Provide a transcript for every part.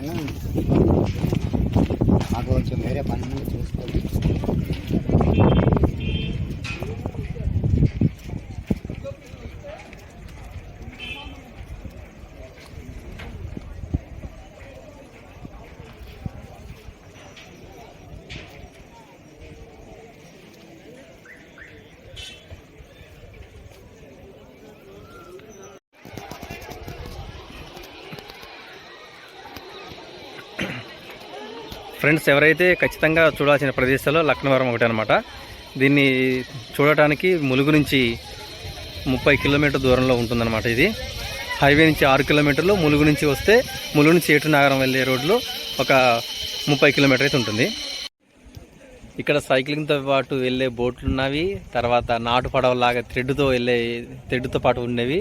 పరంగా మాకు కొంచెం వేరే పని చూసుకోవాలి. ఫ్రెండ్స్ ఎవరైతే ఖచ్చితంగా చూడాల్సిన ప్రదేశాల్లో లక్నవరం ఒకటి అనమాట దీన్ని చూడటానికి ములుగు నుంచి ముప్పై కిలోమీటర్ దూరంలో ఉంటుందన్నమాట ఇది. హైవే నుంచి ఆరు కిలోమీటర్లు ములుగు నుంచి వస్తే ములుగు నుంచి ఏటు నగరం వెళ్ళే రోడ్లో ఒక ముప్పై కిలోమీటర్ అయితే ఉంటుంది. ఇక్కడ సైక్లింగ్తో పాటు వెళ్ళే బోట్లు ఉన్నవి తర్వాత నాటు పడవలాగా థ్రెడ్తో వెళ్ళే థ్రెడ్తో పాటు ఉండేవి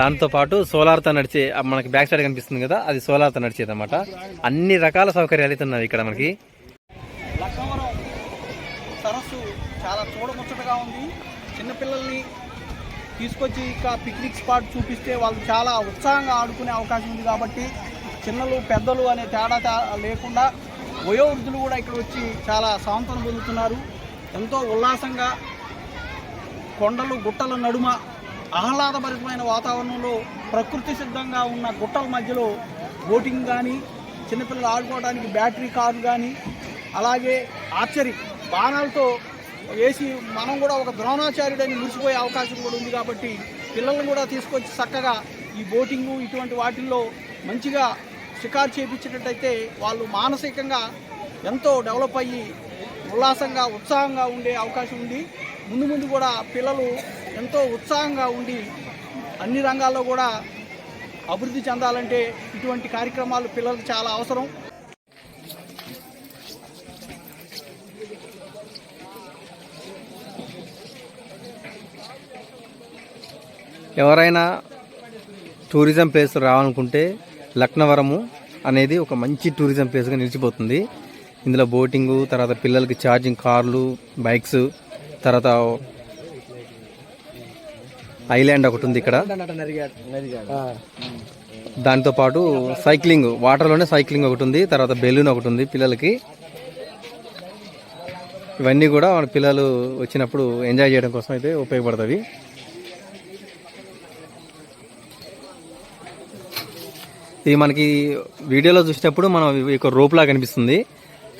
దాంతో పాటు సోలార్తో నడిచే మనకి బ్యాక్ సైడ్ కనిపిస్తుంది కదా అది సోలార్తో నడిచేది అనమాట అన్ని రకాల సౌకర్యాలు అయితే ఉన్నాయి ఇక్కడ మనకి. లక్నవరం సరస్సు చాలా చూడముచ్చటగా ఉంది. చిన్నపిల్లల్ని తీసుకొచ్చి ఇంకా పిక్నిక్ స్పాట్ చూపిస్తే వాళ్ళు చాలా ఉత్సాహంగా ఆడుకునే అవకాశం ఉంది కాబట్టి చిన్నలు పెద్దలు అనే తేడా లేకుండా వయోవృద్ధులు కూడా ఇక్కడ వచ్చి చాలా సాంతన పొందుతున్నారు. ఎంతో ఉల్లాసంగా కొండలు గుట్టల నడుమ ఆహ్లాదభరితమైన వాతావరణంలో ప్రకృతి సిద్ధంగా ఉన్న గుట్టల మధ్యలో బోటింగ్ కానీ చిన్నపిల్లలు ఆడుకోవడానికి బ్యాటరీ కారు కానీ అలాగే ఆర్చరీ బాణాలతో వేసి మనం కూడా ఒక ద్రోణాచార్యుడని మురిసిపోయే అవకాశం కూడా ఉంది కాబట్టి పిల్లల్ని కూడా తీసుకొచ్చి చక్కగా ఈ బోటింగు ఇటువంటి వాటిల్లో మంచిగా షికారు చేయించినట్టయితే వాళ్ళు మానసికంగా ఎంతో డెవలప్ అయ్యి ఉల్లాసంగా ఉత్సాహంగా ఉండే అవకాశం ఉంది. ముందు ముందు కూడా పిల్లలు ఎంతో ఉత్సాహంగా ఉండి అన్ని రంగాల్లో కూడా అభివృద్ధి చెందాలంటే ఇటువంటి కార్యక్రమాలు పిల్లలకు చాలా అవసరం. ఎవరైనా టూరిజం ప్లేస్ రావాలనుకుంటే లక్నవరము అనేది ఒక మంచి టూరిజం ప్లేస్గా నిలిచిపోతుంది. ఇందులో బోటింగు తర్వాత పిల్లలకి ఛార్జింగ్ కార్లు బైక్స్ తర్వాత ఐలాండ్ ఒకటి ఉంది ఇక్కడ. దాంతో పాటు సైక్లింగ్ వాటర్లోనే సైక్లింగ్ ఒకటి ఉంది తర్వాత బెలూన్ ఒకటి ఉంది పిల్లలకి. ఇవన్నీ కూడా మన పిల్లలు వచ్చినప్పుడు ఎంజాయ్ చేయడం కోసం అయితే ఉపయోగపడుతుంది ఇది మనకి వీడియోలో చూసినప్పుడు మనం ఒక రోప్ లాగా కనిపిస్తుంది.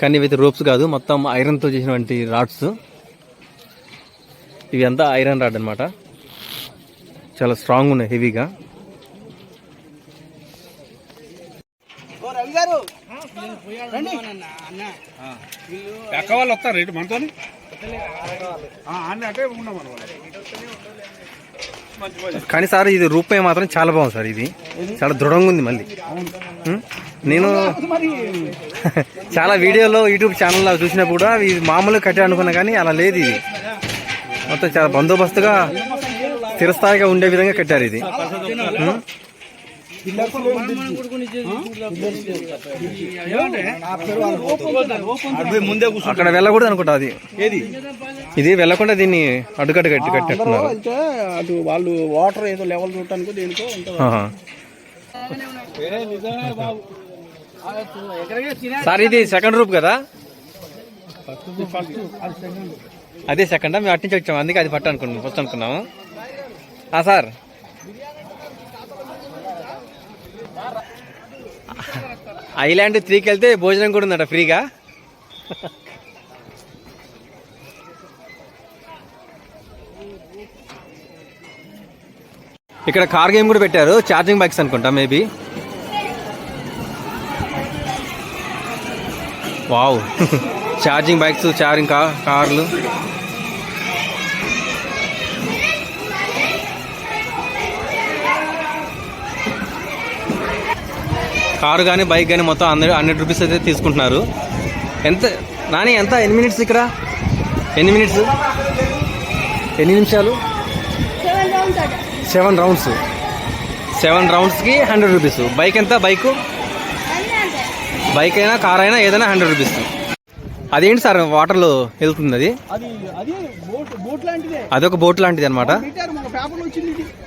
కానీ ఇవైతే రోప్స్ కాదు మొత్తం ఐరన్తో చేసినటువంటి రాడ్స్. ఇవి అంతా ఐరన్ రాడ్ అనమాట చాలా స్ట్రాంగ్ ఉన్నాయి హెవీగా. ఓ రవి గారు. రండి. ఎక్క వాళ్ళు వస్తారు రేటు మనతో కానీ సార్ ఇది రూపాయి మాత్రం చాలా బాగుంది సార్ ఇది. చాలా దృఢంగా ఉంది మళ్ళీ? నేను చాలా వీడియోలో యూట్యూబ్ ఛానల్లో చూసినప్పుడు కూడా ఇది మామూలుగా కట్టే అనుకున్నా కానీ అలా లేదు ఇది. మొత్తం చాలా బందోబస్తుగా స్థిరస్థాయిగా ఉండే విధంగా కట్టారు ఇది. అక్కడ వెళ్ళకూడదు అనుకుంటా అది. ఏది? ఇది వెళ్ళకుండా దీన్ని అడ్డుకట్ట కట్టి కట్టేస్తున్నారు అంటే వాళ్ళు వాటర్ ఏదో లెవెల్ చూడటానికి దేనికో. సార్ ఇది సెకండ్ రూప్ కదా? అదే సెకండ్ మేము అటు నుంచి వచ్చాము. అందుకే అది పట్టు అనుకున్నాం ఫస్ట్ అనుకున్నాము. సార్. ఐలాండ్ త్రీకి వెళ్తే భోజనం కూడా ఉందట ఫ్రీగా. ఇక్కడ కార్ గేమ్ కూడా పెట్టారు ఛార్జింగ్ బైక్స్ అనుకుంటా maybe wow. Charging bikes charging కా కార్లు. కారు కానీ బైక్ కానీ మొత్తం హండ్రెడ్ హండ్రెడ్ రూపీస్ అయితే తీసుకుంటున్నారు. ఎంత నాని ఎంత? ఎన్ని మినిట్స్ ఇక్కడ? ఎన్ని మినిట్స్? ఎన్ని నిమిషాలు? Seven rounds seven rounds. Seven రౌండ్స్కి hundred rupees. Bike ఎంత? బైక్? బైక్ అయినా కార్ అయినా ఏదైనా హండ్రెడ్ రూపీస్. అదేంటి సార్ వాటర్లో వెళ్తుంది అది? అది అది బోట్ బోట్ లాంటిదే. అదొక బోట్ లాంటిది అనమాట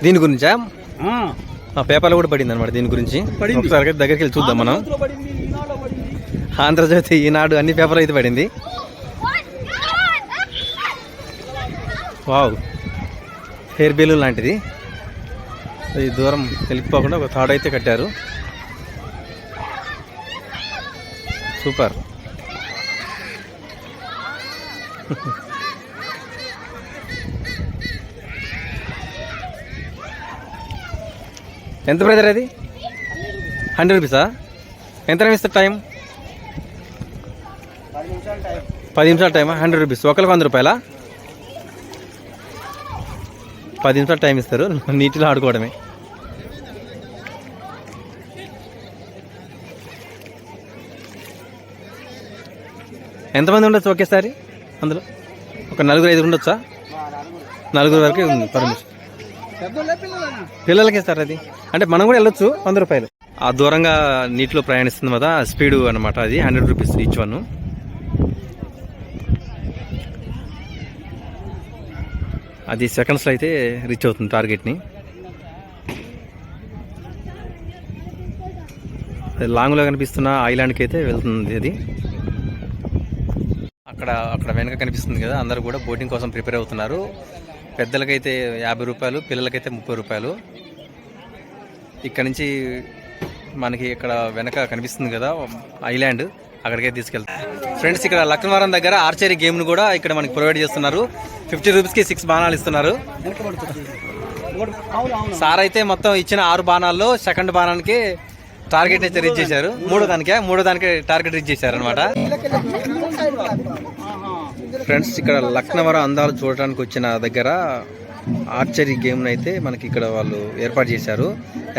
దీని గురించా? ఆ. పేపర్లో కూడా పడింది అనమాట దీని గురించి. ఒకసారి దగ్గరికి వెళ్ళి చూద్దాం మనం. ఆంధ్రజ్యోతి ఈనాడు అన్ని పేపర్లు అయితే పడింది. వావ్. హెయిర్ బెలూన్ లాంటిది. అది దూరం వెళ్ళిపోకుండా ఒక తాడు అయితే కట్టారు. సూపర్. ఎంత బ్రదర్ అది? హండ్రెడ్ రూపీసా ఎంత ఇస్తారు టైం పది నిమిషాలు టైం నిమిషాల టైమా హండ్రెడ్ రూపీస్ ఒకరికి వంద రూపాయలా? పది నిమిషాలు టైం ఇస్తారు. నీటిలో ఆడుకోవడమే. ఎంతమంది ఉండొచ్చు ఒకేసారి? అందులో? ఒక నలుగురు ఐదు ఉండొచ్చా? నలుగురు వరకు ఉంది పర్మిషన్ పిల్లలకి ఇస్తారు అది. అంటే మనం కూడా వెళ్ళొచ్చు వంద రూపాయలు. ఆ దూరంగా నీటిలో ప్రయాణిస్తుంది కదా స్పీడ్ అనమాట అది హండ్రెడ్ రూపీస్ ఈచ్ వన్. అది సెకండ్స్లో అయితే రీచ్ అవుతుంది టార్గెట్ని. లాంగ్లో కనిపిస్తున్న ఐలాండ్కి అయితే వెళ్తుంది అది. అక్కడ అక్కడ వెనక కనిపిస్తుంది కదా అందరూ కూడా బోటింగ్ కోసం ప్రిపేర్ అవుతున్నారు. పెద్దలకైతే యాభై రూపాయలు పిల్లలకైతే ముప్పై రూపాయలు. ఇక్కడ నుంచి మనకి ఇక్కడ వెనక కనిపిస్తుంది కదా ఐలాండ్. అక్కడికే తీసుకెళ్తాం. ఫ్రెండ్స్ ఇక్కడ లక్నవరం దగ్గర ఆర్చరీ గేమ్ను కూడా ఇక్కడ మనకి ప్రొవైడ్ చేస్తున్నారు. ఫిఫ్టీ రూపీస్కి సిక్స్ బాణాలు ఇస్తున్నారు. సార్ అయితే మొత్తం ఇచ్చిన ఆరు బాణాల్లో సెకండ్ బాణానికి టార్గెట్ అయితే రీచ్ చేశారు. మూడో దానికే మూడో దానికి టార్గెట్ రీచ్ చేశారు అనమాట ఫ్రెండ్స్ ఇక్కడ లక్నవర అందాలు చూడటానికి వచ్చిన దగ్గర ఆర్చరీ గేమ్ని అయితే మనకి ఇక్కడ వాళ్ళు ఏర్పాటు చేశారు.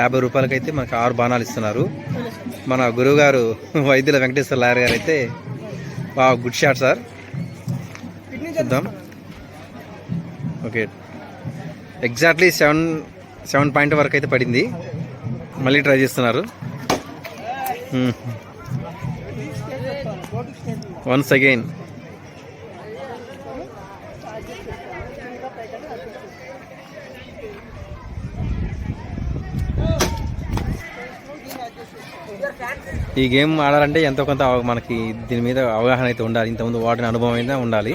యాభై రూపాయలకైతే మనకి ఆరు బాణాలు ఇస్తున్నారు. మన గురువుగారు వైద్యుల వెంకటేశ్వర లాయర్ గారు అయితే బా గుడ్ షాట్ సార్ చూద్దాం. Okay. Exactly seven seven point వరకు అయితే పడింది. మళ్ళీ ట్రై చేస్తున్నారు. Hmm. వన్స్ అగైన్ ఈ గేమ్ ఆడాలంటే ఎంతో కొంత మనకి దీని మీద అవగాహన అయితే ఉండాలి. ఇంతకుముందు వాడిన అనుభవం అయితే ఉండాలి.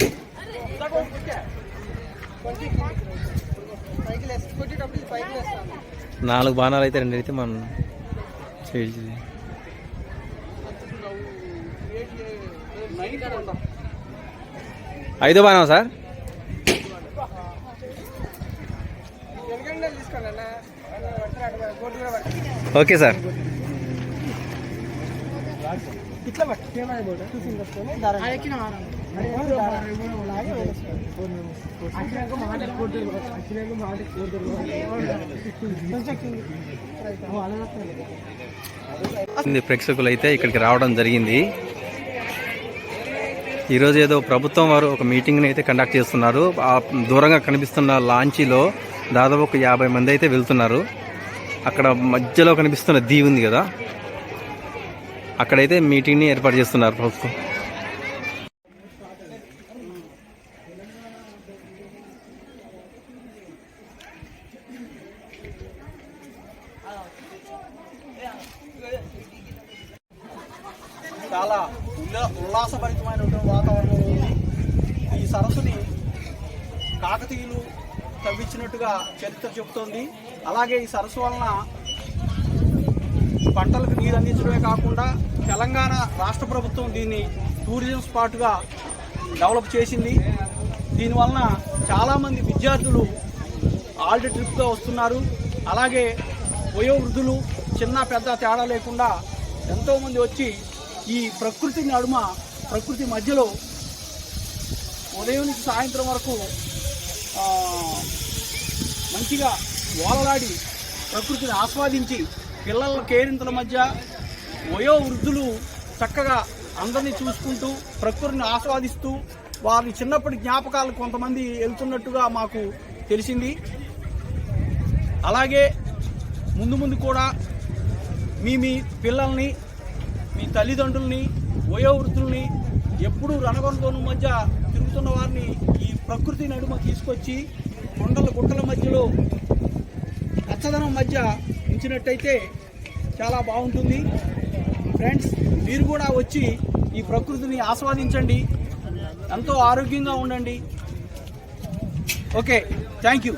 నాలుగు బాణాలు అయితే రెండు అయితే మనం చేయాలి ఐదో బాణం సార్. Okay sir. ఇట్లా టూ ఫింగర్స్ ప్రేక్షకులు అయితే ఇక్కడికి రావడం జరిగింది. ఈరోజు ఏదో ప్రభుత్వం వారు ఒక మీటింగ్ని అయితే కండక్ట్ చేస్తున్నారు. ఆ దూరంగా కనిపిస్తున్న లాంచీలో దాదాపు ఒక యాభై మంది అయితే వెళ్తున్నారు. అక్కడ మధ్యలో కనిపిస్తున్న దీ ఉంది కదా. అక్కడైతే మీటింగ్ని ఏర్పాటు చేస్తున్నారు ప్రభుత్వం. చాలా ఉల్ల ఉల్లాసభరితమైనటువంటి వాతావరణం ఉంది. ఈ సరస్సుని కాకతీయులు తవ్వించినట్టుగా చరిత్ర చెబుతోంది. అలాగే ఈ సరస్సు వలన పంటలకు నీరు అందించడమే కాకుండా తెలంగాణ రాష్ట్ర ప్రభుత్వం దీన్ని టూరిజం స్పాట్గా డెవలప్ చేసింది. దీనివలన చాలామంది విద్యార్థులు ఆల్డ్ ట్రిప్గా వస్తున్నారు. అలాగే వయోవృద్ధులు చిన్న పెద్ద తేడా లేకుండా ఎంతోమంది వచ్చి ఈ ప్రకృతి నడుమ ప్రకృతి మధ్యలో ఉదయం నుంచి సాయంత్రం వరకు మంచిగా ఓలలాడి ప్రకృతిని ఆస్వాదించి పిల్లల కేరింతల మధ్య వయో వృద్ధులు చక్కగా అందరినీ చూసుకుంటూ ప్రకృతిని ఆస్వాదిస్తూ వారి చిన్నప్పటి జ్ఞాపకాలు కొంతమంది వెళ్తున్నట్టుగా మాకు తెలిసింది. అలాగే ముందు ముందు కూడా మీ మీ పిల్లల్ని మీ తల్లిదండ్రుల్ని వయోవృద్ధుల్ని ఎప్పుడూ రణగొండలోని మధ్య తిరుగుతున్న వారిని ఈ ప్రకృతి నడుమ తీసుకొచ్చి కొండల గుట్టల మధ్యలో పచ్చదనం మధ్య ఉంచినట్టయితే చాలా బాగుంటుంది. ఫ్రెండ్స్ మీరు కూడా వచ్చి ఈ ప్రకృతిని ఆస్వాదించండి. ఎంతో ఆరోగ్యంగా ఉండండి. Okay thank you.